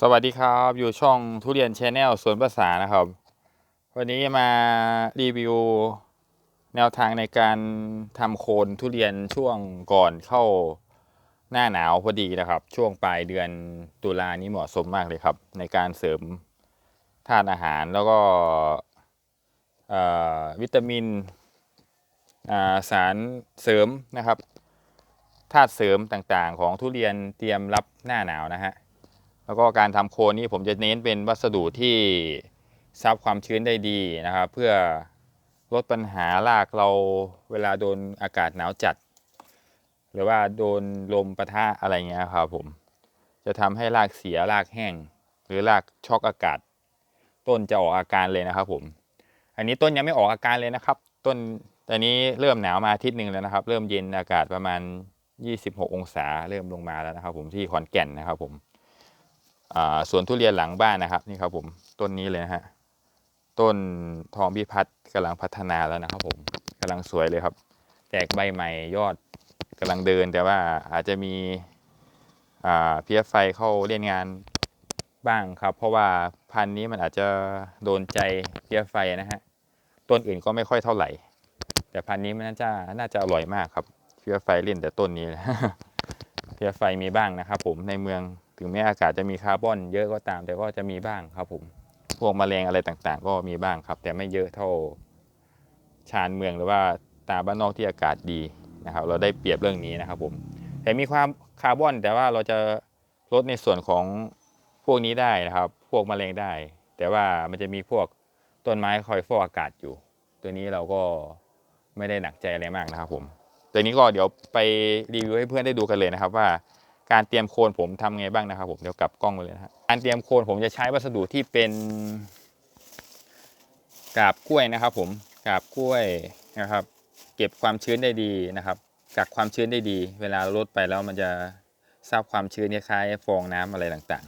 สวัสดีครับอยู่ช่องทุเรียนชแนลสวนภาษานะครับ วันนี้มารีวิวแนวทางในการทำโคนทุเรียนช่วงก่อนเข้าหน้าหนาวพอดีนะครับ ช่วงปลายเดือนตุลานี้เหมาะสมมากเลยครับ ในการเสริมธาตุอาหารแล้วก็วิตามินาสารเสริมนะครับธาตุเสริมต่างๆ ของทุเรียนเตรียมรับหน้าหนาวนะฮะ แล้วก็การทำโคนนี่ผมจะเน้นเป็นวัสดุที่ซับความชื้นได้ดีนะครับ เพื่อลดปัญหารากเราเวลาโดนอากาศหนาวจัด หรือว่าโดนลมปะทะอะไรเงี้ยครับผมจะทำให้รากเสียรากแห้ง หรือรากช็อกอากาศ ต้นจะออกอาการเลยนะครับผม อันนี้ต้นยังไม่ออกอาการเลยนะครับ ต้นตอนนี้เริ่มหนาวมาอาทิตย์หนึ่งแล้วนะครับ เริ่มเย็นอากาศประมาณ 26 องศา เริ่มลงมาแล้วนะครับ ผมที่ขอนแก่นนะครับผม สวนทุเรียนหลังบ้านนะครับนี่ครับผมต้นนี้เลยนะฮะต้นทองพิพัฒน์กำลังพัฒนาแล้วนะครับผมกำลังสวยเลยครับ แตกใบใหม่ยอดกำลังเดินแต่ว่าอาจจะมีเพี้ยไฟเข้าเล่นงานบ้างครับ เพราะว่าพันธุ์นี้มันอาจจะโดนใจเพี้ยไฟนะฮะต้นอื่นก็ไม่ค่อยเท่าไหร่ แต่พันธุ์นี้มันน่าจะน่าจะอร่อยมากครับเพี้ยไฟเล่นแต่ต้นนี้เพี้ยไฟมีบ้างนะครับผมในเมือง ถึงแม้อากาศจะมีคาร์บอนเยอะก็ตาม แต่ก็จะมีบ้างครับผม พวกแมลงอะไรต่างๆ ก็มีบ้างครับ แต่ไม่เยอะเท่าชานเมืองหรือว่าตาบ้านนอกที่อากาศดีนะครับ เราได้เปรียบเรื่องนี้นะครับผม แต่มีความคาร์บอน แต่ว่าเราจะลดในส่วนของพวกนี้ได้นะครับ พวกแมลงได้ แต่ว่ามันจะมีพวกต้นไม้คอยฟอกอากาศอยู่ ตัวนี้เราก็ไม่ได้หนักใจอะไรมากนะครับผม ตัวนี้ก็เดี๋ยวไปรีวิวให้เพื่อนได้ดูกันเลยนะครับว่า การเตรียมโคนผมทำไงบ้างนะครับผมเดี๋ยวกลับกล้องไปเลยนะฮะการเตรียมโคนผมจะใช้วัสดุที่เป็นกาบกล้วยนะครับ ผมกาบกล้วยนะครับ เก็บความชื้นได้ดีนะครับกักความชื้นได้ดี เวลาลดไปแล้วมันจะซับความชื้นคล้ายฟองน้ำอะไรต่าง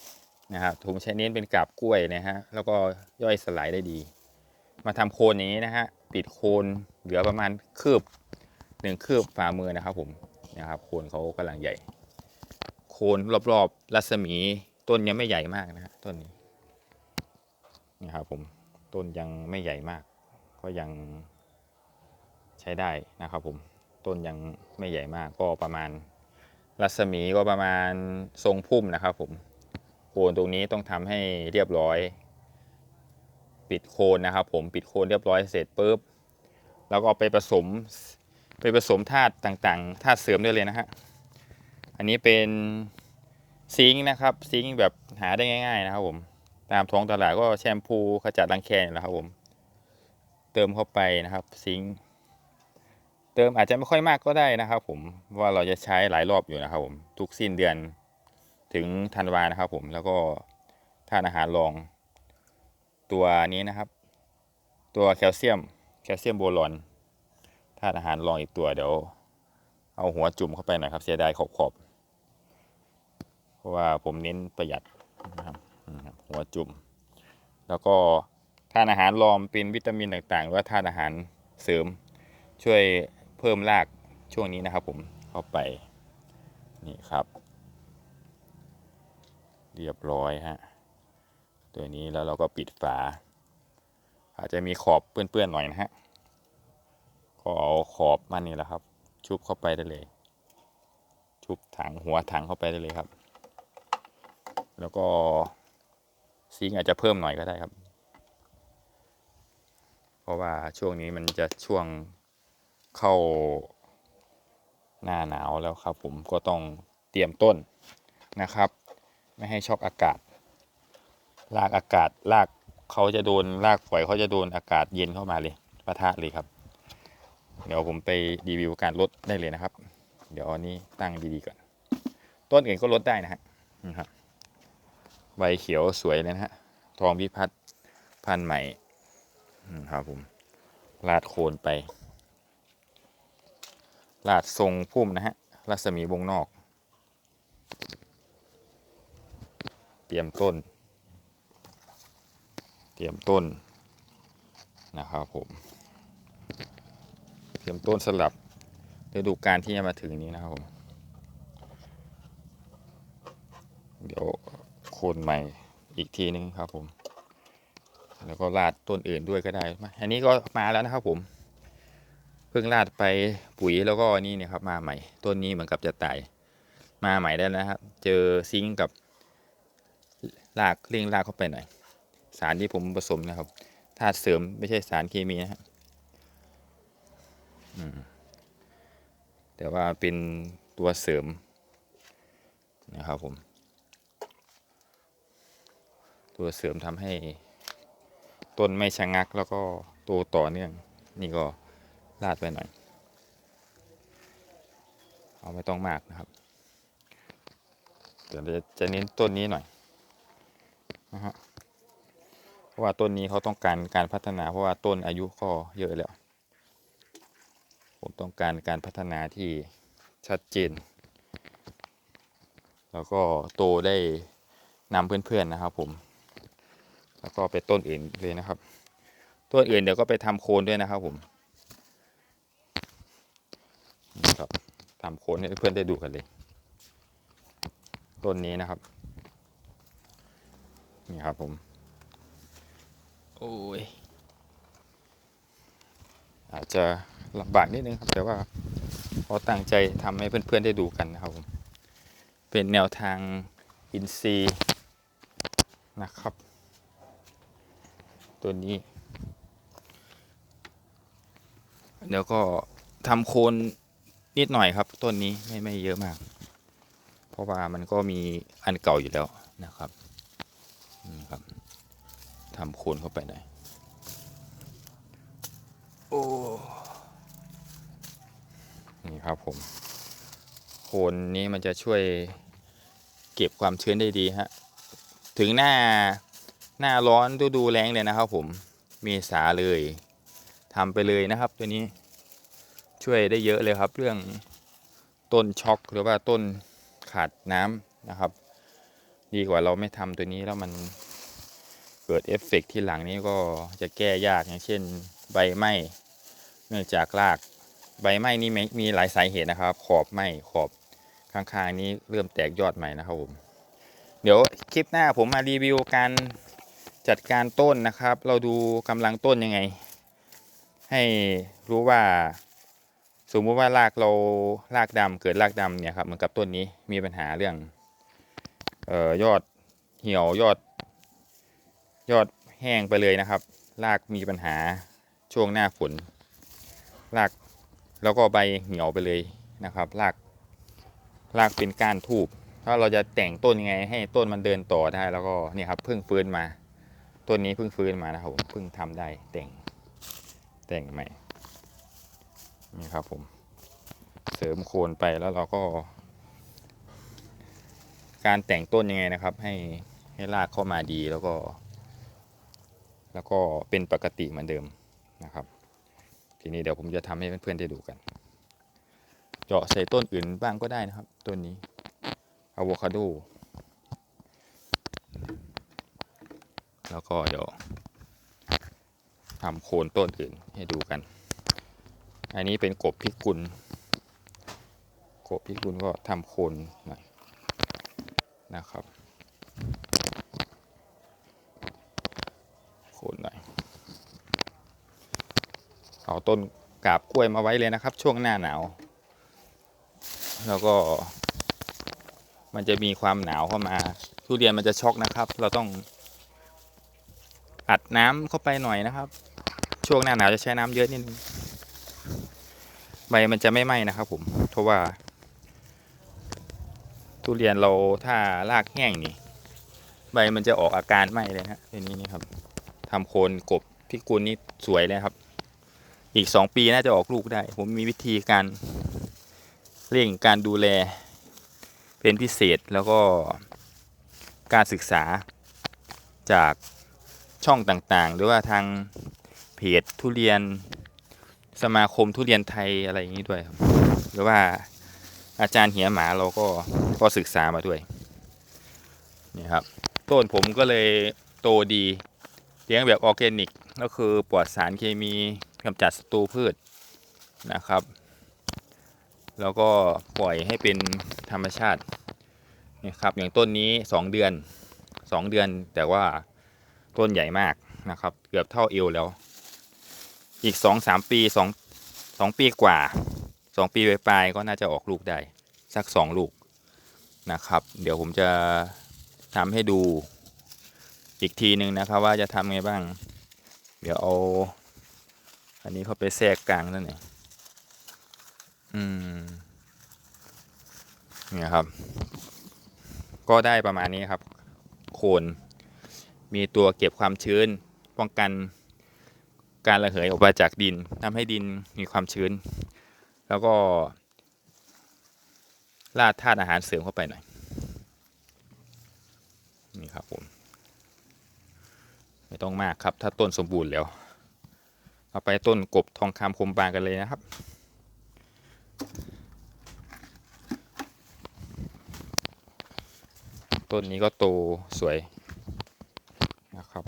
ๆนะครับผมใช้เน้นเป็นกาบกล้วยนะฮะแล้วก็ย่อยสลายได้ดี มาทำโคนอย่างนี้นะฮะปิดโคนเหลือประมาณคืบหนึ่งคืบฝ่ามือนะครับ ผมนะครับโคนเขากำลังใหญ่ คนรอบๆรัศมีต้นยังไม่ใหญ่มากนะฮะต้นนี้นี่ครับผมต้นยังไม่ใหญ่มาก ก็ยังใช้ได้นะครับผมต้นยังไม่ใหญ่มากก็ประมาณรัศมีก็ประมาณทรงพุ่มนะครับผมโคนตรงนี้ต้องทำให้เรียบร้อย ปิดโคนนะครับ ผมปิดโคนเรียบร้อยเสร็จปุ๊บแล้วก็ไปผสมไปผสมธาตุต่างๆธาตุเสริมได้เลยนะฮะ อันนี้เป็นซิงค์นะครับซิงค์แบบหาได้ง่าย ๆ นะครับผม ตามท้องตลาดก็แชมพูขจัดรังแคนี่แหละครับผม เติมเข้าไปนะครับซิงค์เติมอาจจะไม่ค่อยมากก็ได้นะครับ ผมว่าเราจะใช้หลายรอบอยู่นะครับผมทุกสิ้นเดือนถึงธันวานะครับผมแล้วก็ทานอาหารรองตัวนี้นะครับ ตัวแคลเซียมแคลเซียมโบรอนธาตุอาหารรองอีกตัวเดี๋ยว เอาหัวจุ่มเข้าไปหน่อยครับเสียดายขอบขอบ ราะว่าผมเน้นประหยัดนะครับหัวจุ่ม แล้วก็ทานอาหารรอมเป็นวิตามินต่างๆหรือว่าทานอาหารเสริมช่วยเพิ่มรากช่วงนี้นะครับ ผมเข้าไปนี่ครับ เรียบร้อยฮะตัวนี้แล้วเราก็ปิดฝา อาจจะมีขอบเปื้อนๆหน่อยนะฮะก็เอาขอบมันนี่แหละครับ ชุบเข้าไปได้เลย ชุบถังหัวถังเข้าไปได้เลยครับ แล้วก็ซิงอาจจะเพิ่มหน่อยก็ได้ครับ เพราะว่าช่วงนี้มันจะช่วงเข้าหน้าหนาวแล้วครับ ผมก็ต้องเตรียมต้นนะครับ ไม่ให้ช็อกอากาศรากอากาศรากเขาจะโดนรากฝอยเขาจะโดนอากาศเย็นเข้ามาเลยปะทะเลยครับ เดี๋ยวผมไปรีวิวการลดได้เลยนะครับ เดี๋ยวอันนี้ตั้งดีๆก่อน ต้นอื่นก็ลดได้นะฮะนี่ครับ ใบเขียวสวยเลยนะฮะ ทองพิพัฒน์พันใหม่ครับผม ลาดโคนไป ลาดทรงพุ่มนะฮะ รัศมีวงนอก เตรียมต้น เตรียมต้นนะครับผม เตรียมต้นสลับฤดูกาลที่จะมาถึงนี้นะครับผม เดี๋ยว โคนใหม่อีกทีนึงครับผม แล้วก็ราดต้นอื่นด้วยก็ได้มาอันนี้ก็มาแล้วนะครับผม เพิ่งราดไปปุ๋ยแล้วก็นี่เนี่ยครับมาใหม่ ต้นนี้เหมือนกับจะตาย มาใหม่ได้แล้วนะครับ เจอซิงกับรากเร่งรากเข้าไปหน่อย สารที่ผมผสมนะครับธาตุเสริมไม่ใช่สารเคมีนะฮะแต่ว่าเป็นตัวเสริมนะครับผม ตัวเสริมทำให้ต้นไม่ชะงักแล้วก็โตต่อเนื่อง นี่ก็ราดไปหน่อย เอาไม่ต้องมากนะครับ เดี๋ยวจะจะเน้นต้นนี้หน่อยนะฮะเพราะว่าต้นนี้เขาต้องการการพัฒนาเพราะว่าต้นอายุก็เยอะแล้วผมต้องการการพัฒนาที่ชัดเจน แล้วก็โตได้นำเพื่อนๆนะครับผม แล้วก็ไปต้นอื่นเลยนะครับ ต้นอื่นเดี๋ยวก็ไปทำโคนด้วยนะครับผมนี่ครับทำโคนให้เพื่อนๆได้ดูกันเลย ต้นนี้นะครับ นี่ครับผม โอ้ย อาจจะลำบากนิดนึงครับแต่ว่าพอตั้งใจทำให้เพื่อนๆได้ดูกันนะครับผม เป็นแนวทางอินซีย์นะครับ ตัวนี้ เดี๋ยวก็ทำโคนนิดหน่อยครับต้นนี้ไม่ไม่เยอะมาก เพราะว่ามันก็มีอันเก่าอยู่แล้วนะครับนี่ครับทำโคนเข้าไปหน่อยโอ้นี่ครับผมโคนนี้มันจะช่วยเก็บความชื้นได้ดีฮะถึงหน้า หน้าร้อนฤดูแล้งเลยนะครับผมเมษาเลยทำไปเลยนะครับ ตัวนี้ช่วยได้เยอะเลยครับ เรื่องต้นช็อกหรือว่าต้นขาดน้ำนะครับ ดีกว่าเราไม่ทำตัวนี้แล้วมันเกิดเอฟเฟกต์ที่หลังนี้ก็จะแก้ยากอย่างเช่นใบไหม้เนื่องจากรากใบไหม้นี่มีมีหลายสาเหตุนะครับ ขอบไหม้ขอบข้างๆนี้เริ่มแตกยอดใหม่นะครับผม เดี๋ยวคลิปหน้าผมมารีวิวการ จัดการต้นนะครับ เราดูกำลังต้นยังไง ให้รู้ว่า สมมุติว่ารากเรารากดำเกิดรากดำเนี่ยครับเหมือนกับต้นนี้มีปัญหาเรื่องเอ่อยอดเหี่ยวยอด ยอดแห้งไปเลยนะครับรากมีปัญหาช่วงหน้าฝนรากแล้วก็ใบเหี่ยวไปเลยนะครับรากรากเป็นก้านทูบถ้าเราจะแต่งต้นยังไงให้ต้นมันเดินต่อได้แล้วก็เนี่ยครับเพิ่งฟื้นมา ต้นนี้เพิ่งฟื้นมานะครับผมเพิ่งทำได้แต่งแต่งใหม่นี่ครับผมเสริมโคนไปแล้วเราก็ การแต่งต้นยังไงนะครับ ให้ให้รากเข้ามาดีแล้วก็ แล้วก็เป็นปกติเหมือนเดิมนะครับ ทีนี้เดี๋ยวผมจะทำให้เพื่อนๆได้ดูกัน เจาะใส่ต้นอื่นบ้างก็ได้นะครับ ต้นนี้อะโวคาโด แล้วก็เดี๋ยวทำโคนต้นอื่นให้ดูกัน อันนี้เป็นกบพิกุล กบพิกุลก็ทำโคนหน่อยนะครับ โคนหน่อย เอาต้นกาบกล้วยมาไว้เลยนะครับ ช่วงหน้าหนาว แล้วก็ มันจะมีความหนาวเข้ามา ทุเรียนมันจะช็อกนะครับ เราต้อง อัดน้ำเข้าไปหน่อยนะครับ ช่วงหน้าหนาวจะใช้น้ำเยอะนิดนึงใบมันจะไม่ไหม้นะครับ ผม เพราะว่าทุเรียนเราถ้ารากแห้งนี่ ใบมันจะออกอาการไหม้เลยฮะทีนี้นี่ครับทำโคนกบพิกุลนี่สวยเลยครับ อีกสองปีน่าจะออกลูกได้ ผมมีวิธีการเร่งการดูแลเป็นพิเศษแล้วก็การศึกษาจาก ช่องต่างๆ หรือว่าทางเพจทุเรียนสมาคมทุเรียนไทยอะไรอย่างนี้ด้วยครับ หรือว่าอาจารย์เหียหมาเราก็ก็ศึกษามาด้วยนี่ครับต้นผมก็เลยโตดีเลี้ยงแบบออร์แกนิกก็คือปลอดสารเคมีกำจัดศัตรูพืชนะครับ แล้วก็ปล่อยให้เป็นธรรมชาตินี่ครับอย่างต้นนี้ 2 เดือนสองเดือนแต่ว่า ต้นใหญ่มากนะครับ เกือบเท่าเอวแล้ว อีกสองสามปีสองสองปีกว่าสองปีปลายก็น่าจะออกลูกได้ สักสองลูกนะครับ เดี๋ยวผมจะทำให้ดูอีกทีหนึ่งนะครับว่าจะทำไงบ้าง เดี๋ยวเอาอันนี้เขาไปแทรกกลางนั่นเองอืมเนี่ยครับ ก็ได้ประมาณนี้ครับ โคน มีตัวเก็บความชื้น ป้องกันการระเหยออกมาจากดินทำให้ดินมีความชื้น แล้วก็ราดธาตุอาหารเสริมเข้าไปหน่อย นี่ครับผม ไม่ต้องมากครับ ถ้าต้นสมบูรณ์แล้ว เอาไปต้นกบทองคำคมบางกันเลยนะครับต้นนี้ก็โตสวย นะครับ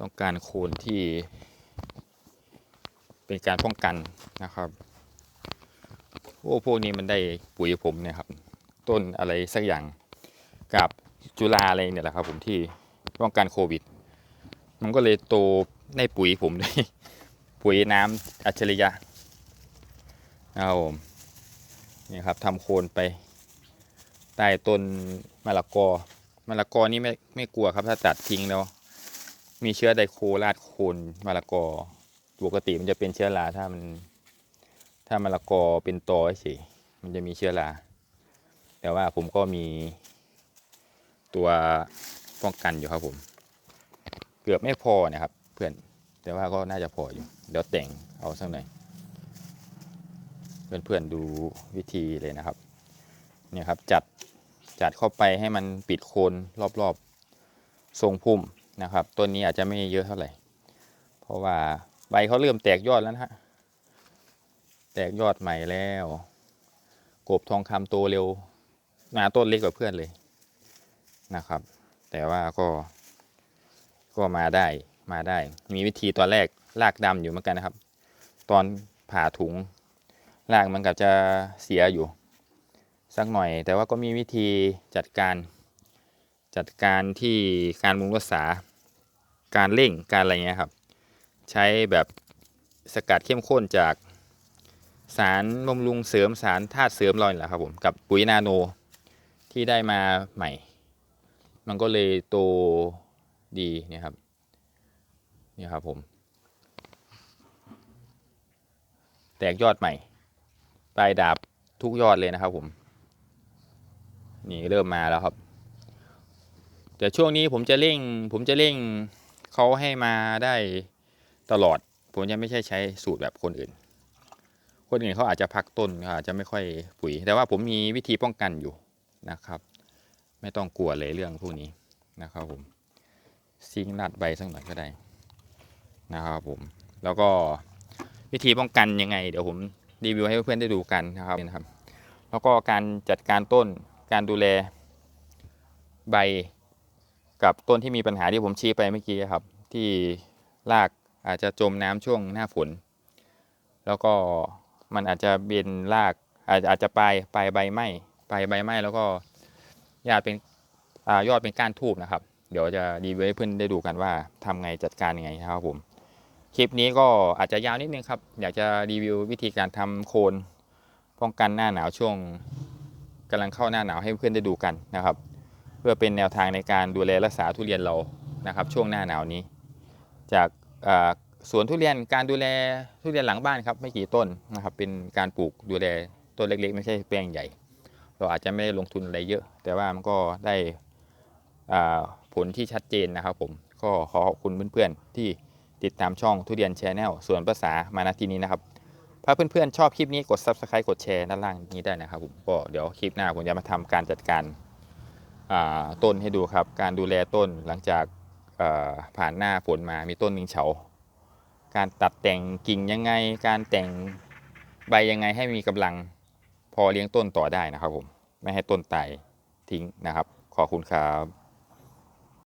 ต้องการโคนที่เป็นการป้องกันนะครับโอ้พวกนี้มันได้ปุ๋ยผมเนี่ยครับ ต้นอะไรสักอย่างกับจุฬาอะไรเนี่ยแหละครับ ผมที่ป้องกันโควิด มันก็เลยโตในปุ๋ยผมด้วยปุ๋ยน้ำอัจฉริยะนะครับผมนี่ครับทำโคนไปใต้ต้นมะละกอ มะละกอนี่ไม่ไม่กลัวครับ ถ้าตัดทิ้งแล้ว มีเชื้อไดโคราดโคนมะละกอปกติมันจะเป็นเชื้อราถ้ามัน ถ้ามะละกอเป็นตอเฉยมันจะมีเชื้อราแต่ว่าผมก็มีตัวป้องกันอยู่ครับผม เกือบไม่พอนะครับ เพื่อนแต่ว่าก็น่าจะพออยู่ เดี๋ยวแต่งเอาสักหน่อยเพื่อนๆดูวิธีเลยนะครับ เนี่ยครับจัด จัดเข้าไปให้มันปิดโคนรอบๆทรงพุ่มนะครับต้นนี้อาจจะไม่เยอะเท่าไหร่ เพราะว่าใบเขาเริ่มแตกยอดแล้วนะฮะแตกยอดใหม่แล้ว กบทองคำโตเร็วหนาต้นเล็กกว่าเพื่อนเลยนะครับ แต่ว่าก็ ก็มาได้มาได้ มีวิธีตอนแรกรากดำอยู่เหมือนกันนะครับ ตอนผ่าถุงรากมันกับจะเสียอยู่ สักหน่อย แต่ว่าก็มีวิธีจัดการจัดการที่การบำรุงรักษาการเร่งการอะไรเงี้ยครับ ใช้แบบสกัดเข้มข้นจากสารบำรุงเสริมสารธาตุเสริมเรานี่แหละครับผมกับปุ๋ยนาโนที่ได้มาใหม่ มันก็เลยโตดีเนี่ยครับเนี่ยครับผม แตกยอดใหม่ปลายดาบทุกยอดเลยนะครับผม นี่เริ่มมาแล้วครับ แต่ช่วงนี้ผมจะเร่ง ผมจะเร่งเขาให้มาได้ตลอด ผมจะไม่ใช่ใช้สูตรแบบคนอื่น คนอื่นเขาอาจจะพักต้นเขาอาจจะไม่ค่อยปุ๋ย แต่ว่าผมมีวิธีป้องกันอยู่นะครับ ไม่ต้องกลัวเลยเรื่องพวกนี้นะครับผมซิงค์ลัดใบสักหน่อยก็ได้นะครับผม แล้วก็วิธีป้องกันยังไง เดี๋ยวผมรีวิวให้เพื่อนๆได้ดูกันนะครับนะครับ แล้วก็การจัดการต้น การดูแลใบกับต้นที่มีปัญหาที่ผมชี้ไปเมื่อกี้ครับ ที่รากอาจจะจมน้ำช่วงหน้าฝน แล้วก็มันอาจจะเบนรากอาจอาจจะปลายปลายใบไหม้ปลายใบไหม้แล้วก็ยอดเป็นอยอดเป็นก้านทูบนะครับ เดี๋ยวจะรีวิวให้เพื่อนได้ดูกันว่าทำไงจัดการยังไงครับผมคลิปนี้ก็อาจจะยาวนิดนึงครับ อยากจะรีวิววิธีการทำโคนป้องกันหน้าหนาวช่วง กำลังเข้าหน้าหนาวให้เพื่อนได้ดูกันนะครับ เพื่อเป็นแนวทางในการดูแลรักษาทุเรียนเรานะครับ ช่วงหน้าหนาวนี้ จากสวนทุเรียนการดูแลทุเรียนหลังบ้านครับไม่กี่ต้นนะครับ เป็นการปลูกดูแลต้นเล็กๆ ไม่ใช่แปลงใหญ่ เราอาจจะไม่ได้ลงทุนอะไรเยอะ แต่ว่ามันก็ได้ผลที่ชัดเจนนะครับผมก็ขอขอบคุณเพื่อนๆที่ติดตามช่องทุเรียนแชนแนลส่วนภาษามาณที่นี้นะครับ ถ้าเพื่อนๆชอบคลิปนี้กด subscribe กดแชร์ด้านล่างนี้ได้นะครับผมก็เดี๋ยวคลิปหน้าผมจะมาทำการจัดการต้นให้ดูครับ การดูแลต้นหลังจากผ่านหน้าฝนมามีต้นหนึ่งเฉา การตัดแต่งกิ่งยังไง การแต่งใบยังไงให้มีกำลังพอเลี้ยงต้นต่อได้นะครับผม ไม่ให้ต้นตายทิ้งนะครับ ขอบคุณครับ